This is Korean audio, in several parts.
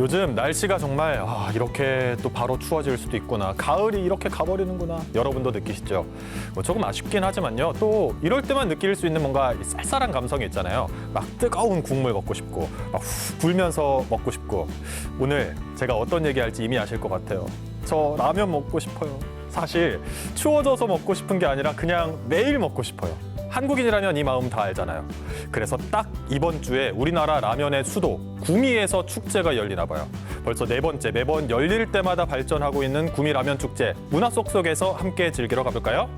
요즘 날씨가 정말 아, 이렇게 또 바로 추워질 수도 있구나. 가을이 이렇게 가버리는구나. 여러분도 느끼시죠? 뭐 조금 아쉽긴 하지만요. 또 이럴 때만 느낄 수 있는 뭔가 이 쌀쌀한 감성이 있잖아요. 막 뜨거운 국물 먹고 싶고, 막 후 불면서 먹고 싶고. 오늘 제가 어떤 얘기할지 이미 아실 것 같아요. 저 라면 먹고 싶어요. 사실 추워져서 먹고 싶은 게 아니라 그냥 매일 먹고 싶어요. 한국인이라면 이 마음 다 알잖아요. 그래서 딱 이번 주에 우리나라 라면의 수도 구미에서 축제가 열리나 봐요. 벌써 네 번째 매번 열릴 때마다 발전하고 있는 구미 라면 축제 문화 속 속에서 함께 즐기러 가볼까요?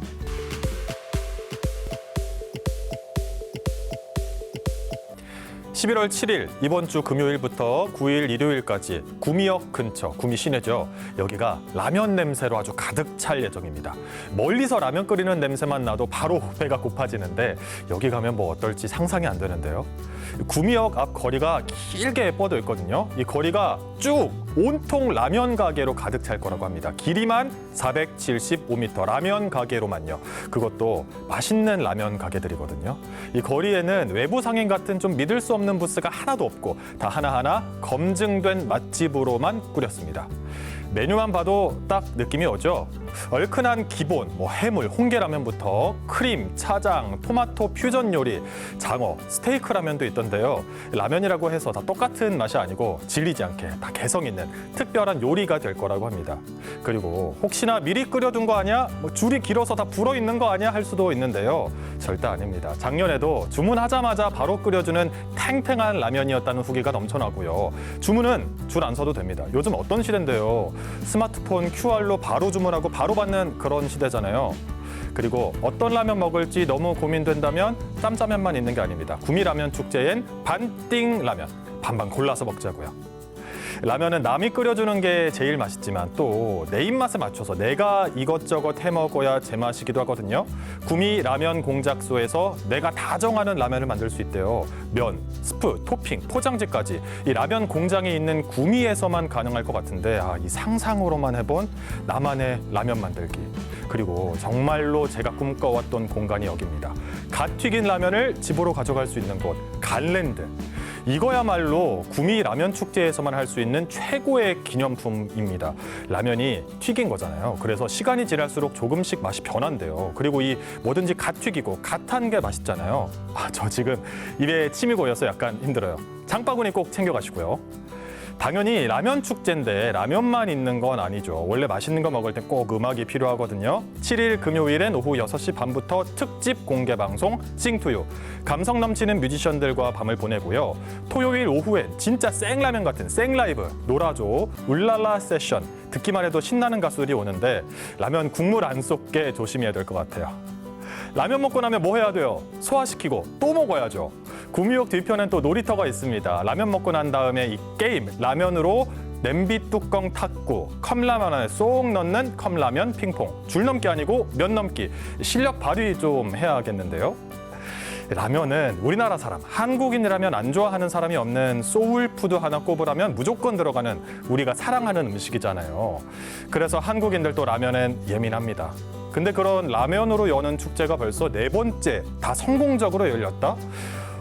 11월 7일 이번 주 금요일부터 9일 일요일까지 구미역 근처 구미 시내죠. 여기가 라면 냄새로 아주 가득 찰 예정입니다. 멀리서 라면 끓이는 냄새만 나도 바로 배가 고파지는데 여기 가면 뭐 어떨지 상상이 안 되는데요. 구미역 앞 거리가 길게 뻗어 있거든요. 이 거리가 쭉 온통 라면 가게로 가득 찰 거라고 합니다. 길이만 475m 라면 가게로만요. 그것도 맛있는 라면 가게들이거든요. 이 거리에는 외부 상인 같은 좀 믿을 수 없는 부스가 하나도 없고 다 하나하나 검증된 맛집으로만 꾸렸습니다. 메뉴만 봐도 딱 느낌이 오죠. 얼큰한 기본, 뭐 해물, 홍게라면부터 크림, 차장, 토마토 퓨전 요리, 장어, 스테이크 라면도 있던데요. 라면이라고 해서 다 똑같은 맛이 아니고 질리지 않게 다 개성 있는 특별한 요리가 될 거라고 합니다. 그리고 혹시나 미리 끓여둔 거 아니야? 뭐 줄이 길어서 다 불어 있는 거 아니야? 할 수도 있는데요. 절대 아닙니다. 작년에도 주문하자마자 바로 끓여주는 탱탱한 라면이었다는 후기가 넘쳐나고요. 주문은 줄 안 서도 됩니다. 요즘 어떤 시대인데요. 스마트폰 QR로 바로 주문하고 바로 받는 그런 시대잖아요. 그리고 어떤 라면 먹을지 너무 고민된다면 짬짜면만 있는 게 아닙니다. 구미라면 축제엔 반띵 라면 반반 골라서 먹자고요. 라면은 남이 끓여주는 게 제일 맛있지만 또 내 입맛에 맞춰서 내가 이것저것 해 먹어야 제맛이기도 하거든요. 구미 라면 공작소에서 내가 다 정하는 라면을 만들 수 있대요. 면, 스프, 토핑, 포장지까지 이 라면 공장이 있는 구미에서만 가능할 것 같은데 아, 이 상상으로만 해본 나만의 라면 만들기. 그리고 정말로 제가 꿈꿔왔던 공간이 여기입니다. 갓 튀긴 라면을 집으로 가져갈 수 있는 곳, 갈랜드. 이거야말로 구미 라면 축제에서만 할 수 있는 최고의 기념품입니다. 라면이 튀긴 거잖아요. 그래서 시간이 지날수록 조금씩 맛이 변한대요. 그리고 이 뭐든지 갓 튀기고 갓한 게 맛있잖아요. 아, 저 지금 입에 침이 고여서 약간 힘들어요. 장바구니 꼭 챙겨가시고요. 당연히 라면 축제인데 라면만 있는 건 아니죠. 원래 맛있는 거 먹을 때꼭 음악이 필요하거든요. 7일 금요일엔 오후 6시 반부터 특집 공개 방송 싱투유. 감성 넘치는 뮤지션들과 밤을 보내고요. 토요일 오후엔 진짜 생라면 같은 생라이브 놀아줘 울랄라 세션. 듣기만 해도 신나는 가수들이 오는데 라면 국물 안 쏟게 조심해야 될 것 같아요. 라면 먹고 나면 뭐 해야 돼요? 소화시키고 또 먹어야죠. 구미역 뒤편엔 또 놀이터가 있습니다. 라면 먹고 난 다음에 이 게임 라면으로 냄비 뚜껑 탁구, 컵라면 안에 쏙 넣는 컵라면 핑퐁. 줄 넘기 아니고 면 넘기. 실력 발휘 좀 해야겠는데요. 라면은 우리나라 사람, 한국인이라면 안 좋아하는 사람이 없는 소울푸드 하나 꼽으라면 무조건 들어가는 우리가 사랑하는 음식이잖아요. 그래서 한국인들도 라면엔 예민합니다. 근데 그런 라면으로 여는 축제가 벌써 네 번째 다 성공적으로 열렸다?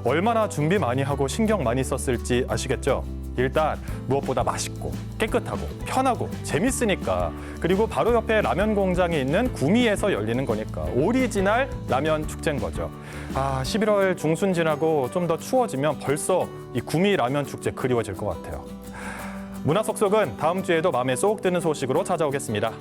얼마나 준비 많이 하고 신경 많이 썼을지 아시겠죠? 일단 무엇보다 맛있고 깨끗하고 편하고 재밌으니까 그리고 바로 옆에 라면 공장이 있는 구미에서 열리는 거니까 오리지널 라면 축제인 거죠. 아 11월 중순 지나고 좀 더 추워지면 벌써 이 구미 라면 축제 그리워질 것 같아요. 문화 속속은 다음 주에도 마음에 쏙 드는 소식으로 찾아오겠습니다.